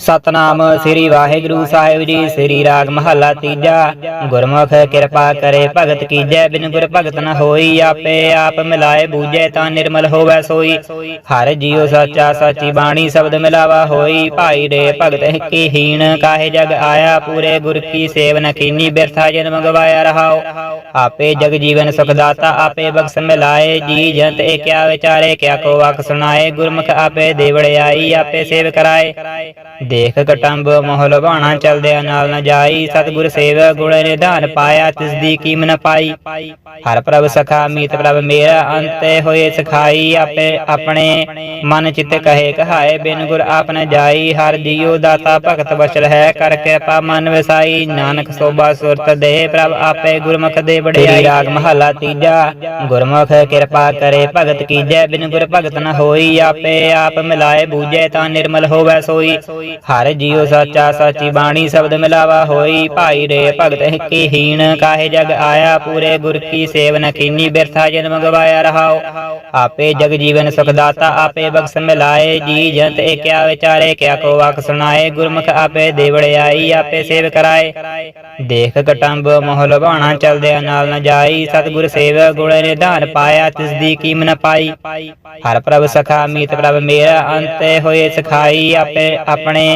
ਸਤਨਾਮ ਸ੍ਰੀ ਵਾਹਿਗੁਰੂ ਸਾਹਿਬ ਜੀ ਸ੍ਰੀ ਰਾਗ ਮਹੱਲਾ ਤੀਜਾ। ਗੁਰਮੁਖ ਕਿਰਪਾ ਕਰੇ ਭਗਤ ਕੀਜੈ ਬਿਨ ਗੁਰ ਭਗਤ ਨ ਹੋਈ ਆਪੇ ਆਪ ਮਿਲਾਏ ਬੂਝੈ ਤਾਂ ਨਿਰਮਲ ਹੋਵੈ ਸੋਈ। ਹਰ ਜੀਉ ਸੱਚਾ ਸਾਚੀ ਬਾਣੀ ਸ਼ਬਦ ਮਿਲਾਵਾ ਹੋਈ। ਭਾਈ ਰੇ ਭਗਤ ਕੀ ਹੀਣ ਕਾਹੇ ਜਗ ਆਇਆ ਪੂਰੇ ਗੁਰ ਕੀ ਸੇਵ ਨ ਕੀਨੀ ਬਿਰਥਾ ਜਨਮ ਗਵਾਇਆ ਰਹਾਓ। ਆਪੇ ਜਗ ਜੀਵਨ ਸੁਖ ਦਾਤਾ ਆਪੇ ਬਖਸ਼ ਮਿਲਾਏ ਜੀ ਜੰਤ ਇਹ ਕਿਆ ਵਿਚਾਰੇ ਕਿਆ ਕੋ ਵਕ ਸੁਣਾਏ ਗੁਰਮੁਖ ਆਪੇ ਦੇਵੜਿਆਈ ਆਪੇ ਸੇਵ ਕਰਾਏ ਦੇਖ ਕਟੰਬ ਮੋਹ ਲਵਾਣਾ ਚਲਦਿਆਂ ਨਾਲ ਨ ਜਾਈ। ਸਤਿਗੁਰ ਸੇਵ ਗੁਣ ਨਿਧਾਨ ਪਾਇਆ, ਤਿਸ ਦੀ ਕੀਮ ਨ ਪਾਈ। ਹਰ ਪ੍ਰਭ ਸਖਾ ਮੀਤ ਪ੍ਰਭ ਮੇਰਾ ਅੰਤੇ ਹੋਏ ਸਖਾਈ। ਆਪੇ ਆਪਣੇ ਮਨ ਚਿਤ ਕਹੇ ਕਹਾਏ, ਬਿਨ ਗੁਰ ਆਪ ਨ ਜਾਈ। ਹਰ ਜੀਉ ਦਾਤਾ ਭਗਤ ਬਚਲ ਹੈ, ਕਰ ਕਿਰਪਾ ਮਨ ਵਸਾਈ। ਨਾਨਕ ਸੋਭਾ ਸੁਰਤ ਦੇ ਪ੍ਰਭ ਆਪੇ ਗੁਰਮੁਖ ਦੇ ਬੜਿਆਈ ਰਾਗ ਮਹਲਾ ਤੀਜਾ, ਗੁਰਮੁਖ ਕਿਰਪਾ ਕਰੇ ਭਗਤ ਕੀਜੈ, ਬਿਨ ਗੁਰ ਭਗਤ ਨ ਹੋਈ। ਆਪੇ ਆਪ ਮਿਲਾਏ ਬੂਝੈ ਤਾਂ ਨਿਰਮਲ ਹੋਵੈ ਸੋਈ। ਹਰ ਜੀਉ ਸੱਚਾ ਸਾਚੀ ਬਾਣੀ ਸ਼ਬਦ ਮਿਲਾਵਾ ਹੋਈ, ਭਾਈ ਰੇ ਭਗਤ ਕੀ ਹੀਣ, ਕਾਹੇ ਜਗ ਆਇਆ ਪੂਰੇ ਗੁਰ ਕੀ ਸੇਵ ਕੀਨੀ ਬਿਰਥਾ ਜਨਮ ਗਵਾਇਆ ਰਹਾਓ। ਆਪੇ ਜਗ ਜੀਵਨ ਸੁਖ ਦਾਤਾ, ਆਪੇ ਬਖਸ਼ ਮਿਲਾਏ, ਜੀ ਜੰਤ ਇਹ ਕਿਆ ਵਿਚਾਰੇ, ਕਿਆ ਕੋ ਵਕ ਸੁਣਾਏ, ਗੁਰਮੁਖ ਆਪੇ ਦੇਵੜਿਆਈ ਆਪੇ ਸੇਵ ਕਰਾਏ। ਦੇਖ ਕਟੰਬ ਮੋਹ ਲਵਾਣਾ ਚਲਦਿਆਂ ਨਾਲ ਨਾ ਜਾਈ, ਸਤਿਗੁਰ ਸੇਵ ਗੁਣ ਨਿਧਾਨ ਪਾਇਆ, ਤਿਸ ਦੀ ਕੀਮ ਨ ਪਾਈ। ਹਰ ਪ੍ਰਭ ਸਖਾ ਮੀਤ ਪ੍ਰਭ ਮੇਰਾ ਅੰਤੇ ਹੋਏ ਸਖਾਈ, ਆਪੇ ਆਪਣੇ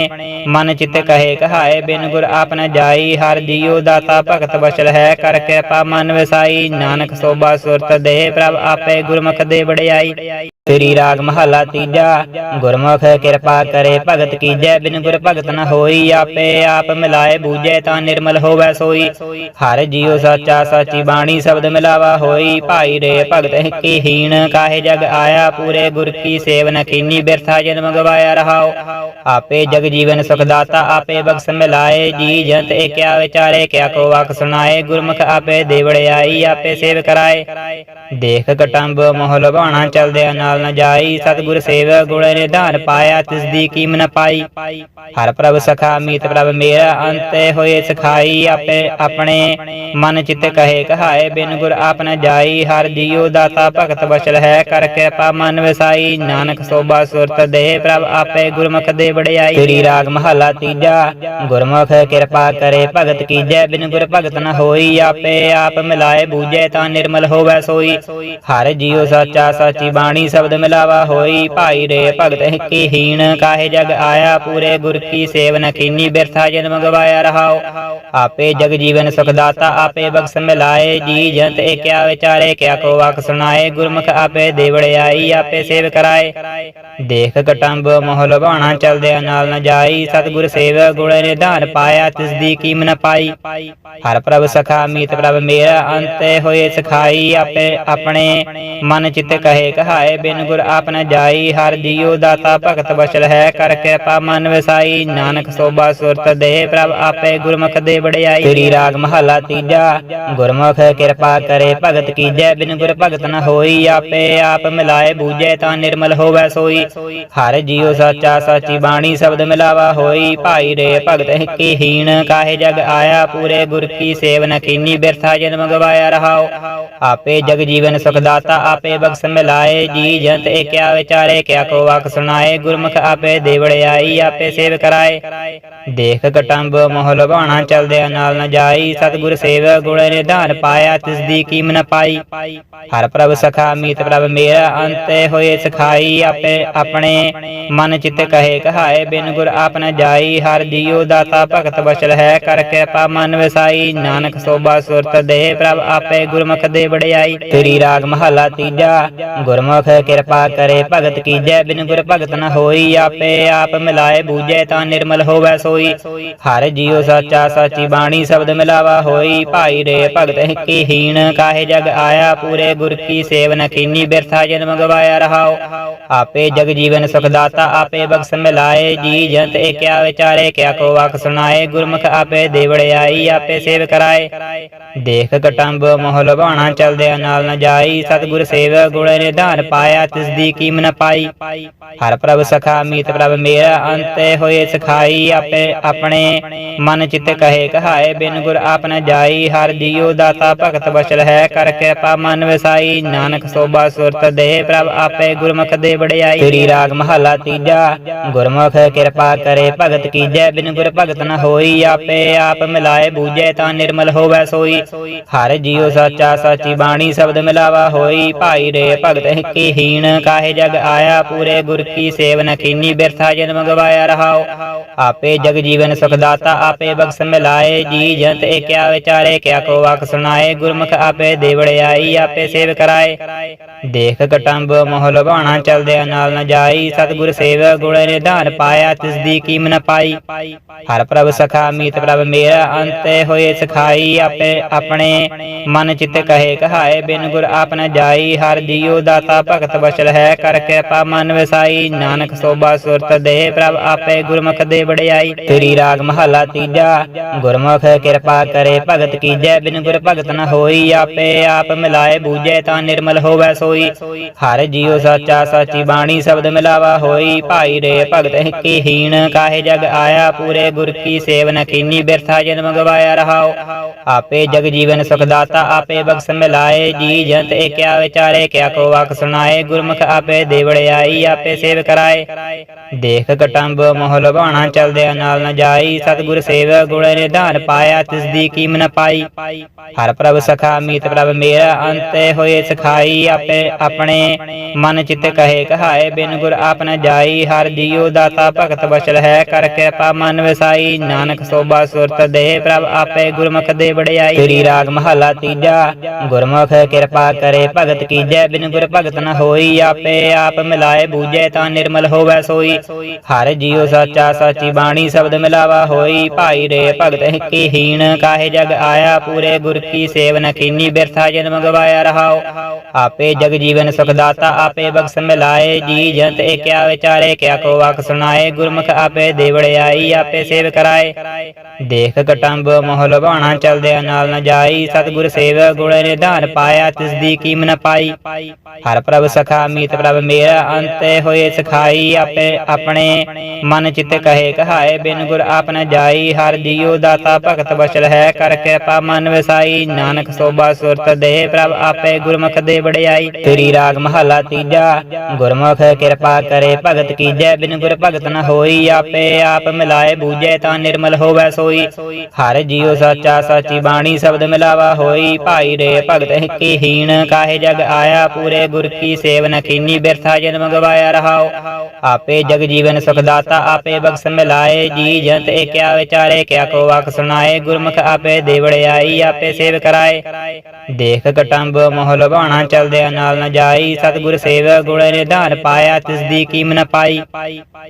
ਮਨ ਚਿਤ ਕਹੇ ਕਹਾਏ, ਬਿਨ ਗੁਰ ਆਪ ਜਾਈ, ਹਰ ਜੀਉ ਦਾਤਾ ਭਗਤ ਬਚਲ ਹੈ। ਕਰ ਕਿਰਪਾ ਮਨ ਵਸਾਈ, ਨਾਨਕ ਸੋਭਾ ਸੁਰਤ ਦੇ ਪ੍ਰਭ ਆਪੇ ਗੁਰਮੁਖ ਦੇ ਬੜਿਆਈ ਤੇਰੀ ਰਾਗ ਮਹੱਲਾ ਤੀਜਾ, ਗੁਰਮੁਖ ਕਿਰਪਾ ਕਰੇ ਭਗਤ ਕੀਜੈ ਬਿਨ ਗੁਰ ਭਗਤ ਨ ਹੋਈ ਆਪੇ ਆਪ ਮਿਲਾਏ ਬੂਝੈ ਤਾਂ ਨਿਰਮਲ ਹੋਵੈ ਸੋਈ। ਹਰ ਜੀਉ ਸੱਚਾ ਸਾਚੀ ਬਾਣੀ ਸ਼ਬਦ ਮਿਲਾਵਾ ਹੋਈ, ਭਾਈ ਰੇ ਭਗਤ ਕੀ ਹੀਣ, ਕਾਹੇ ਜਗ ਆਇਆ ਪੂਰੇ ਗੁਰ ਕੀ ਸੇਵ ਕੀਨੀ ਬਿਰਥਾ ਜਨਮ ਗਵਾਇਆ ਰਹਾਓ। ਆਪੇ ਜਗ ਜੀਵਨ ਸੁਖ ਦਾਤਾ, ਆਪੇ ਬਖਸ਼ ਮਿਲਾਏ, ਜੀ ਜੰਤ ਇਹ ਕਿਆ ਵਿਚਾਰੇ, ਕਿਆ ਕੋ ਵਕ ਸੁਣਾਏ, ਗੁਰਮੁਖ ਆਪੇ ਦੇਵੜਿਆਈ ਆਪੇ ਸੇਵ ਕਰਾਏ। ਦੇਖ ਕਟੰਬ ਮੋਹ ਲਵਾਣਾ ਚਲਦਿਆਂ ਨਾਲ ਨ ਜਾਈ, ਸਤਿਗੁਰ ਸੇਵ ਗੁਣ ਨਿਧਾਨ ਪਾਇਆ ਤਿਸ ਦੀ ਕੀਮ ਨ ਪਾਈ। ਹਰ ਪ੍ਰਭ ਸਖਾ, ਮੀਤ ਪ੍ਰਭ ਮੇਰਾ, ਅੰਤੇ ਹੋਏ ਸਖਾਈ। ਆਪੇ ਆਪਣੇ ਮਨ ਚਿਤ ਕਹੇ, ਕਹਾਏ, ਬਿਨ ਗੁਰ ਆਪ ਨ ਜਾਈ। ਹਰ ਜੀਉ ਦਾਤਾ ਭਗਤ ਬਚਲ ਹੈ, ਕਰ ਕਿਰਪਾ ਮਨ ਵਸਾਈ। ਨਾਨਕ ਸੋਭਾ ਸੁਰਤ ਦੇ ਪ੍ਰਭ ਆਪੇ ਗੁਰਮੁਖ ਦੇ ਬੜਿਆਈ ਤੇਰੀ ਰਾਗ ਮਹੱਲਾ ਤੀਜਾ, ਗੁਰਮੁਖ ਕਿਰਪਾ ਕਰੇ, ਭਗਤ ਕੀਜੈ, ਬਿਨ ਗੁਰ ਭਗਤ ਨ ਹੋਈ। ਆਪੇ ਆਪ ਮਿਲਾਏ, ਬੂਝੈ ਤਾਂ ਨਿਰਮਲ ਹੋਵੈ ਸੋਈ। ਹਰ ਜੀਉ ਸੱਚਾ, ਸਾਚੀ ਬਾਣੀ ਸ਼ਬਦ ਮਿਲਾਵਾ ਹੋਈ, ਭਾਈ ਰੇ ਭਗਤ ਕੀ ਹੀਣ। ਕਾਹੇ ਜਗ ਆਇਆ ਪੂਰੇ ਗੁਰ ਕੀ ਸੇਵ ਕੀਨੀ ਬਿਰਥਾ ਜਨਮ ਗਵਾਇਆ ਰਹਾਓ। ਆਪੇ ਜਗ ਜੀਵਨ ਸੁਖ ਆਪੇ ਬਖਸ਼ ਮਿਲਾਏ। ਜੀ ਜੰਤ ਇਹ ਕਿਆ ਵਿਚਾਰੇ, ਕਿਆ ਕੋ ਵਕ ਸੁਣਾਏ। ਗੁਰਮੁਖ ਆਪੇ ਦੇਵੜਿਆਈ ਆਪੇ ਸੇਵ ਕਰਾਏ। ਦੇਖ ਕਟੰਬ ਮੋਹ ਲਵਾਣਾ ਚਲਦਿਆਂ ਨਾਲ ਨ ਜਾਈ। ਸਤਿਗੁਰ ਸੇਵ ਗੁਣ ਨਿਧਾਨ ਪਾਇਆ, ਤਿਸ ਦੀ ਕੀਮ ਨ ਪਾਈ। ਹਰ ਪ੍ਰਭ ਸਖਾ, ਮੀਤ ਪ੍ਰਭ ਮੇਰਾ, ਅੰਤੇ ਹੋਏ ਸਖਾਈ। ਆਪੇ ਆਪਣੇ ਮਨ ਚਿੱਤ ਕਹੇ, ਕਹਾਏ ਬਿਨ ਗੁਰ ਆਪ ਜਾਈ, ਹਰ ਜੀਉ ਦਾਤਾ ਭਗਤ ਵਸਲ ਹੈ, ਕਰ ਕਿਰਪਾ ਮਨ ਵਸਾਈ। ਨਾਨਕ ਸੋਭਾ ਸੁਰਤ ਦੇ ਪ੍ਰਭ ਆਪੇ ਗੁਰਮੁਖ ਦੇ ਬੜਿਆਈ ਤੇਰੀ ਰਾਗ ਮਹੱਲਾ ਤੀਜਾ, ਗੁਰਮੁਖ ਕਿਰਪਾ ਕਰੇ, ਭਗਤ ਕੀਜੈ, ਬਿਨ ਗੁਰ ਭਗਤ ਨ ਹੋਈ। ਆਪੇ ਆਪ ਮਿਲਾਏ, ਬੂਝੈ ਤਾਂ ਨਿਰਮਲ ਹੋਵੈ ਸੋਈ। ਹਰ ਜੀਉ ਸੱਚਾ ਸਾਚੀ ਬਾਣੀ ਸ਼ਬਦ ਮਿਲਾਵਾ ਹੋਈ। ਭਾਈ ਰੇ ਭਗਤ ਕੀ ਹੀਣ, ਕਾਹੇ ਜਗ ਆਇਆ, ਪੂਰੇ ਗੁਰ ਕੀ ਸੇਵਨ ਨ ਕੀਨੀ, ਬਿਰਥਾ ਜਨਮ ਗਵਾਇਆ ਰਹਾਓ। ਆਪੇ ਜਗ ਜੀਵਨ ਸੁਖ ਦਾਤਾ, ਆਪੇ ਬਖਸ਼ ਮਿਲਾਏ। ਜੀ ਜੰਤ ਇਹ ਕਿਆ ਵਿਚਾਰੇ ਕਿਆ ਕੋ ਵਕ ਸੁਣਾਏ, ਗੁਰਮੁਖ ਆਪੇ ਦੇਵੜਿਆਈ ਆਪੇ ਸੇਵ ਕਰਾਏ। ਦੇਖ ਕਟੰਬ ਮੋਹ ਲਵਾਣਾ ਚਲਦਿਆਂ ਨਾਲ ਨ ਜਾਈ, ਸਤਿਗੁਰ ਸੇਵ ਗੁਣ ਨਿਧਾਨ ਪਾਇਆ, ਤਿਸ ਦੀ ਕੀਮ ਨ ਪਾਈ। ਹਰ ਪ੍ਰਭ ਸਖਾ, ਮੀਤ ਪ੍ਰਭ ਮੇਰਾ, ਅੰਤੇ ਹੋਏ ਸਖਾਈ, ਆਪੇ ਆਪਣੇ ਮਨ ਚਿਤ ਕਹੇ, ਕਹਾਏ, ਬਿਨ ਗੁਰ ਆਪ ਨ ਜਾਈ। ਹਰ ਜੀਉ ਦਾਤਾ ਭਗਤ ਬਚਲ ਹੈ, ਕਰ ਕਿਰਪਾ ਮਨ ਵਸਾਈ। ਨਾਨਕ ਸੋਭਾ ਸੁਰਤ ਦੇ ਪ੍ਰਭ ਆਪੇ ਗੁਰਮੁਖ ਦੇ ਬੜਿਆਈ ਤੇਰੀ ਰਾਗ ਮਹੱਲਾ ਤੀਜਾ, ਗੁਰਮੁਖ ਕਿਰਪਾ ਕਰੇ, ਭਗਤ ਕੀਜੈ ਬਿਨ ਗੁਰ ਭਗਤ ਨ ਹੋਈ ਆਪੇ ਆਪ ਮਿਲਾਏ, ਬੂਝੈ ਤਾਂ ਨਿਰਮਲ ਹੋਵੈ ਸੋਈ। ਹਰ ਜੀਉ ਸੱਚਾ ਸਾਚੀ ਬਾਣੀ ਸ਼ਬਦ ਮਿਲਾਵਾ ਹੋਈ। ਭਾਈ ਰੇ ਭਗਤ ਕੀ ਹੀਣ, ਕਾਹੇ ਜਗ ਆਇਆ ਪੂਰੇ ਗੁਰ ਕੀ ਸੇਵ ਨ ਕੀਨੀ, ਬਿਰਥਾ ਜਨਮ ਗਵਾਇਆ ਰਹਾਓ ਆਪੇ ਜਗ ਜੀਵਨ ਸੁਖ ਦਾਤਾ, ਆਪੇ ਬਖਸ਼ ਮਿਲਾਏ। ਜੀ ਜੰਤ ਇਹ ਕਿਆ ਵਿਚਾਰੇ, ਕਿਆ ਕੋ ਵਕ ਸੁਣਾਏ। ਗੁਰਮੁਖ ਆਪੇ ਦੇਵੜਿਆਈ ਆਪੇ ਸੇਵ ਕਰਾਏ। ਦੇਖ ਕਟੰਬ, ਮੋਹ ਲਵਾਣਾ ਚਲਦਿਆਂ ਨਾਲ ਨ ਜਾਈ। ਸਤਿਗੁਰ ਸੇਵ ਗੁਣ ਨਿਧਾਨ ਪਾਇਆ। ਪਾਇਆ ਤਿਸ ਦੀ ਕੀਮ ਨ ਪਾਈ। ਹਰ ਪ੍ਰਭ ਸਖਾ ਮੀਤ ਪ੍ਰਭ ਮੇਰਾ ਅੰਤੇ ਹੋਏ ਸਖਾਈ ਆਪੇ ਆਪਣੇ ਮਨ ਚਿਤ ਕਹੇ, ਕਹਾਏ, ਬਿਨ ਗੁਰ ਆਪ ਨ ਜਾਈ। ਹਰ ਜੀਉ ਦਾਤਾ ਭਗਤ ਬਚਲ ਹੈ, ਕਰ ਕਿਰਪਾ ਮਨ ਵਸਾਈ। ਨਾਨਕ ਸੋਭਾ ਸੁਰਤ ਦੇ ਪ੍ਰਭ ਆਪੇ ਗੁਰਮੁਖ ਦੇ ਵਡਿਆਈ। ਤੇਰੀ ਰਾਗ ਮਹਲਾ ਤੀਜਾ, ਗੁਰਮੁਖ ਕਿਰਪਾ ਕਰੇ, ਭਗਤ ਕੀਜੈ, ਬਿਨ ਗੁਰ ਭਗਤ ਨ ਹੋਈ। ਆਪੇ ਆਪ ਮਿਲਾਏ, ਬੂਝੈ, ਤਾਂ ਨਿਰਮਲ ਹੋਵੈ ਸੋਈ। ਹਰ ਜੀਉ ਸਾਚਾ ਸਾਚੀ ਬਾਣੀ, ਸ਼ਬਦ ਮਿਲਾਵਾ ਹੋਈ। ਭਾਈ ਰੇ ਭਗਤ ਕੀ ਹੀਣ ਕਾਹੇ ਜਗ ਆਇਆ ਪੂਰੇ ਗੁਰ ਕੀ ਸੇਵਨ ਕੀਨੀ ਬਿਰਥਾ ਜਨਮ ਗਵਾਇਆ ਰਹਾਓ। ਆਪੇ ਜਗ ਜੀਵਨ ਸੁਖਦਾਤਾ ਆਪੇ ਬਖਸ਼ ਮਿਲਾਏ ਜੀ। ਜੰਤ ਕਿਆ ਵਿਚਾਰੇ, ਕਿਆ ਕੋ ਵਾਕ ਸੁਣਾਏ। ਗੁਰਮੁਖ ਆਪੇ ਦੇਵੜਿਆਈ ਆਪੇ ਸੇਵ ਕਰਾਏ। ਦੇਖ ਕਟੰਬ ਮੋਹ ਲਵਾਣਾ ਚਲਦਿਆਂ ਨਾਲ ਨ ਜਾਈ। ਸਤਿਗੁਰ ਸੇਵ ਗੁਣ ਨਿਧਾਨ ਪਾਇਆ, ਤਿਸ ਦੀ ਕੀਮ ਨ ਪਾਈ। ਹਰ ਪ੍ਰਭ ਸਖਾ, ਮੀਤ ਪ੍ਰਭ ਮੇਰਾ, ਅੰਤੇ ਹੋਏ ਸਖਾਈ। ਆਪੇ ਆਪਣੇ ਮਨ ਚਿਤ ਕਹੇ, ਕਹਾਏ, ਬਿਨ ਗੁਰ ਆਪ ਨ ਜਾਈ। ਹਰ ਜੀਉ ਦਾਤਾ ਭਗਤ ਬਚਲ ਹੈ, ਕਰ ਕਿਰਪਾ ਮਨ ਵਸਾਈ। ਨਾਨਕ ਸੋਭਾ ਸੁਰਤ ਦੇ ਪ੍ਰਭ ਆਪੇ ਗੁਰਮੁਖ ਦੇ ਵਡਿਆਈ ਤੇਰੀ ਰਾਗ ਮਹਲਾ ਤੀਜਾ। ਗੁਰਮੁਖ ਕਿਰਪਾ ਕਰੇ, ਭਗਤ ਕੀਜੈ ਬਿਨ ਗੁਰ ਭਗਤ ਨ ਹੋਈ। ਆਪੇ ਆਪ ਮਿਲਾਏ, ਬੂਝੈ ਤਾਂ ਨਿਰਮਲ ਹੋਵੈ ਸੋਈ। ਹਰ ਜੀਉ ਸਾਚਾ ਸਾਚੀ ਬਾਣੀ ਸ਼ਬਦ ਮਿਲਾਵਾ ਹੋਈ। ਭਾਈ ਰੇ ਭਗਤ ਕੀ ਹੀਣ, ਕਾਹੇ ਜਗ ਆਇਆ ਪੂਰੇ ਗੁਰ ਕੀ ਸੇਵਨ ਕੀਨੀ ਬਿਰਥਾ ਜਨਮ ਗਵਾਇਆ ਰਹਾਓ। ਆਪੇ ਜਗ ਜੀਵਨ ਸੁਖ ਦਾਤਾ, ਆਪੇ ਬਖਸ਼ ਮਿਲਾਏ। ਜੀ ਜੰਤ ਏਕਿਆ ਵਿਚਾਰੇ, ਕਿਆ ਕੋ ਵਾਕ ਸੁਣਾਏ। ਗੁਰਮੁਖ ਆਪੇ ਦੇਵੜਿਆਈ, ਆਪੇ ਸੇਵ ਕਰਾਏ। ਦੇਖ ਕਟੰਬ ਮੋਹ ਲਵਾਣਾ ਚਲਦਿਆਂ ਨਾਲ ਨ ਜਾਈ, ਸਤਿਗੁਰ ਸੇਵਾ ਗੁਣ ਨਿਧਾਨ ਪਾਇਆ, ਤਿਸ ਦੀ ਕੀਮ ਨ ਪਾਈ। ਹਰ ਪ੍ਰਭ ਸਖਾ, ਮੀਤ ਪ੍ਰਭ ਮੇਰਾ, ਅੰਤੇ ਹੋਏ ਸਖਾਈ, ਆਪੇ ਆਪਣੇ ਮਨ ਚਿਤ ਕਹੇ, ਕਹਾਏ, ਬਿਨ ਗੁਰ ਆਪ ਨ ਜਾਈ। ਹਰ ਜੀਉ ਦਾਤਾ ਭਗਤ ਬਚਲ ਹੈ, ਕਰ ਕਿਰਪਾ ਮਨ ਵਸਾਈ। ਨਾਨਕ ਸੋਭਾ ਸੁਰਤ ਦੇ ਪ੍ਰਭ ਆਪੇ ਗੁਰਮੁਖ ਦੇ ਵਡਿਆਈ। ਤੇਰੀ ਰਾਗ ਮਹਲਾ ਤੀਜਾ, ਗੁਰਮੁਖ ਕਿਰਪਾ ਕਰੇ, ਭਗਤ ਕੀਜੈ, ਬਿਨ ਗੁਰ ਭਗਤ ਨ ਹੋਈ। ਆਪੇ ਆਪ ਮਿਲਾਏ, ਬੂਝੈ ਤਾਂ ਨਿਰਮਲ ਹੋਵੈ ਸੋਈ। ਹਰ ਜੀਉ ਸਾਚਾ ਸਾਚੀ ਬਾਣੀ ਸ਼ਬਦ ਮਿਲਾਵਾ ਹੋਈ। ਭਾਈ ਰੇ ਭਗਤ ਕੀ ਹੀਣ, ਕਾਹੇ ਜਗ ਆਇਆ ਪੂਰੇ ਗੁਰ ਕੀ ਸੇਵਨ ਕੀਨੀ ਬਿਰਥਾ ਜਨਮ ਗਵਾਇਆ ਰਹਾਓ। ਆਪੇ ਜਗ ਜੀਵਨ ਸੁਖ ਆਪੇ ਬਖਸ਼ ਮਿਲਾਏ। ਜੀ ਜੰਤ ਏਕਿਆ ਵਿਚਾਰੇ, ਕਿਆ ਕੋ ਵਾਕ ਸੁਣਾਏ। ਗੁਰਮੁਖ ਆਪੇ ਦੇਵੜਿਆਈ ਆਪੇ ਸੇਵ ਕਰਾਏ। ਦੇਖ ਕਟੰਬ ਮੋਹ ਲਵਾਣਾ ਚਲਦਿਆਂ ਨਾਲ ਨ ਜਾਈ। ਸਤਿਗੁਰ ਸੇਵ ਗੁਣ ਨਿਧਾਨ ਪਾਇਆ ਤਿਸ ਦੀ ਕੀਮ ਨ ਪਾਈ। ਹਰ ਪ੍ਰਭ ਸਖਾ, ਮੀਤ ਪ੍ਰਭ ਮੇਰਾ, ਅੰਤੇ ਹੋਏ ਸਖਾਈ। ਆਪੇ ਆਪਣੇ ਮਨ ਚਿਤ ਕਹੇ ਕਹਾਏ, ਬਿਨ ਗੁਰ ਆਪ ਜਾਈ, ਹਰ ਜੀਉ ਦਾਤਾ ਭਗਤ ਵਸਲ ਹੈ, ਕਰ ਕਿਰਪਾ ਮਨ ਵਸਾਈ, ਨਾਨਕ ਸੋਭਾ ਸੁਰਤ ਦੇ ਪ੍ਰਭ ਆਪੇ ਗੁਰਮੁਖ ਦੇ ਵਡਿਆਈ। ਤੇਰੀ ਰਾਗ ਮਹਲਾ ਤੀਜਾ, ਗੁਰਮੁਖ ਕਿਰਪਾ ਕਰੇ, ਭਗਤ ਕੀਜੈ, ਬਿਨ ਗੁਰ ਭਗਤ ਨ ਹੋਈ, ਆਪੇ ਆਪ ਮਿਲਾਏ, ਬੂਝੈ ਤਾਂ ਨਿਰਮਲ ਹੋਵੈ ਸੋਈ। ਹਰ ਜੀਉ ਸਾਚਾ ਸਾਚੀ ਬਾਣੀ ਸ਼ਬਦ ਮਿਲਾਵਾ ਹੋਈ, ਭਾਈ ਰੇ ਭਗਤ ਕੀ ਹੀਣ, ਕਾਹੇ ਜਗ ਆਇਆ, ਪੂਰੇ ਗੁਰ ਕੀ ਸੇਵਨ ਕੀਨੀ ਬਿਰਥਾ ਜਨਮ ਗਵਾਇਆ ਰਹਾਓ। ਆਪੇ ਜਗ ਜੀਵਨ ਸੁਖ ਦਾਤਾ, ਆਪੇ ਬਖਸ਼ ਲਾਏ ਜੀ, ਜੰਤ ਏਕਿਆ ਵਿਚਾਰੇ ਕਿਆ ਕੋ ਵਾਕ ਸੁਣਾਏ, ਗੁਰਮੁਖ ਆਪੇ ਦੇਵੜਿਆਈ ਆਪੇ ਸੇਵ ਕਰਾਏ। ਦੇਖ ਕਟੰਬ ਮੋਹ ਲਵਾਣਾ ਚਲਦਿਆਂ ਨਾਲ ਨ ਜਾਈ, ਸਤਿਗੁਰ ਸੇਵ ਗੁਣ ਨਿਧਾਨ ਪਾਇਆ, ਤਿਸ ਦੀ ਕੀਮ ਨ ਪਾਈ।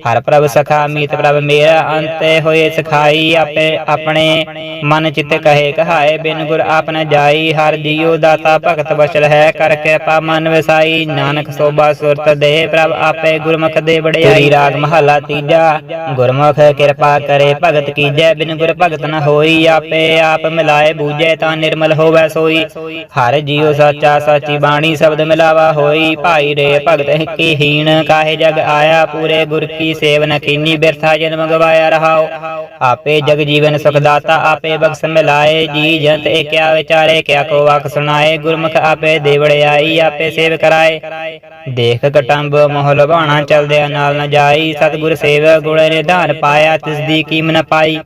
ਹਰ ਪ੍ਰਭ ਸਖਾ, ਮੀਤ ਪ੍ਰਭ ਮੇਰਾ ਅੰਤੇ ਹੋਏ ਸਖਾਈ, ਆਪੇ ਆਪਣੇ ਮਨ ਚਿਤ ਕਹੇ ਕਹਾਏ, ਬਿਨ ਗੁਰ ਆਪ ਨ ਜਾਈ, ਹਰ ਜੀਉ ਦਾਤਾ ਭਗਤ ਬਚਲ ਹੈ, ਕਰ ਕਿਰਪਾ ਮਨ ਵਸਾਈ। ਨਾਨਕ ਸੋਭਾ ਸੁਰਤ ਦੇ ਪ੍ਰਭ ਆਪੇ ਗੁਰਮੁਖ ਦੇ ਵਡਿਆਈ ਰਾਗ ਮਹਲਾ ਤੀਜਾ ਗੁਰਮੁਖ ਕਿਰਪਾ ਕਰੇ ਭਗਤ ਕੀਜੈ ਬਿਨ ਗੁਰ ਭਗਤ ਨ ਹੋਈ ਆਪੇ ਆਪ ਮਿਲਾਏ ਬੂਝੈ ਤਾਂ ਨਿਰਮਲ ਹੋਵੈ ਸੋਈ। ਹਰ ਜੀਉ ਸਾਚਾ ਸਾਚੀ ਬਾਣੀ ਸ਼ਬਦ ਮਿਲਾਵਾ ਹੋਈ, ਭਾਈ ਰੇ ਭਗਤ ਕੀ ਹੀਣ, ਕਾਹੇ ਜਗ ਆਇਆ ਪੂਰੇ ਗੁਰ ਕੀ ਸੇਵਨ ਕੀਨੀ, ਬਿਰਥਾ ਜਨਮ ਗਵਾਇਆ ਰਹਾਓ ਆਪੇ ਜਗ ਜੀਵਨ ਸੁਖ ਦਾਤਾ, ਆਪੇ ਬਖਸ਼ ਮਿਲਾਏ ਜੀ, ਜੰਤ ਕਿਆ ਵਿਚਾਰੇ, ਕਿਆ ਕੋ ਵਾਕ ਸੁਣਾਏ, ਗੁਰਮੁਖ ਆਪੇ ਦੇਵੜਿਆਈ ਆਪੇ ਸੇਵ ਕਰਾਏ। ਦੇਖ ਕਟੰਬ, ਮੋਹ ਲਵਾਣਾ ਚਲਦਿਆਂ ਨਾਲ ਨ ਜਾਈ, ਸਤਿਗੁਰ ਸੇਵ ਗੁਣ ਨਿਧਾਨ ਪਾਇਆ ਤਿਸ ਦੀ ਕੀਮ ਨ ਪਾਈ।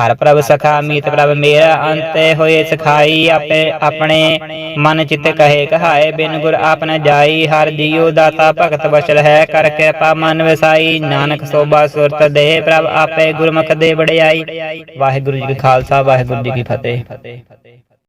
ਹਰ ਪ੍ਰਭ ਸਖਾ ਮੀਤ ਪ੍ਰਭ ਮੇਰਾ ਅੰਤੇ ਹੋਏ ਸਖਾਈ ਆਪੇ ਆਪਣੇ ਮਨ ਚਿਤ ਕਹੇ, ਕਹਾਏ, ਬਿਨ ਗੁਰ ਆਪ ਨ ਜਾਈ। ਹਰ ਜੀਉ ਦਾਤਾ ਭਗਤ ਵਸਲ ਹੈ, ਕਰ ਕਿਰਪਾ ਮਨ ਵਸਾਈ। ਨਾਨਕ ਸੋਭਾ ਸੁਰਤ ਦੇ ਪ੍ਰਭ ਆਪੇ ਗੁਰਮੁਖ ਦੇ ਵਡਿਆਈ। ਵਾਹਿਗੁਰੂ ਜੀ ਕੀ ਖਾਲਸਾ, ਵਾਹਿਗੁਰੂ ਜੀ ਕੀ ਫਤਿਹ।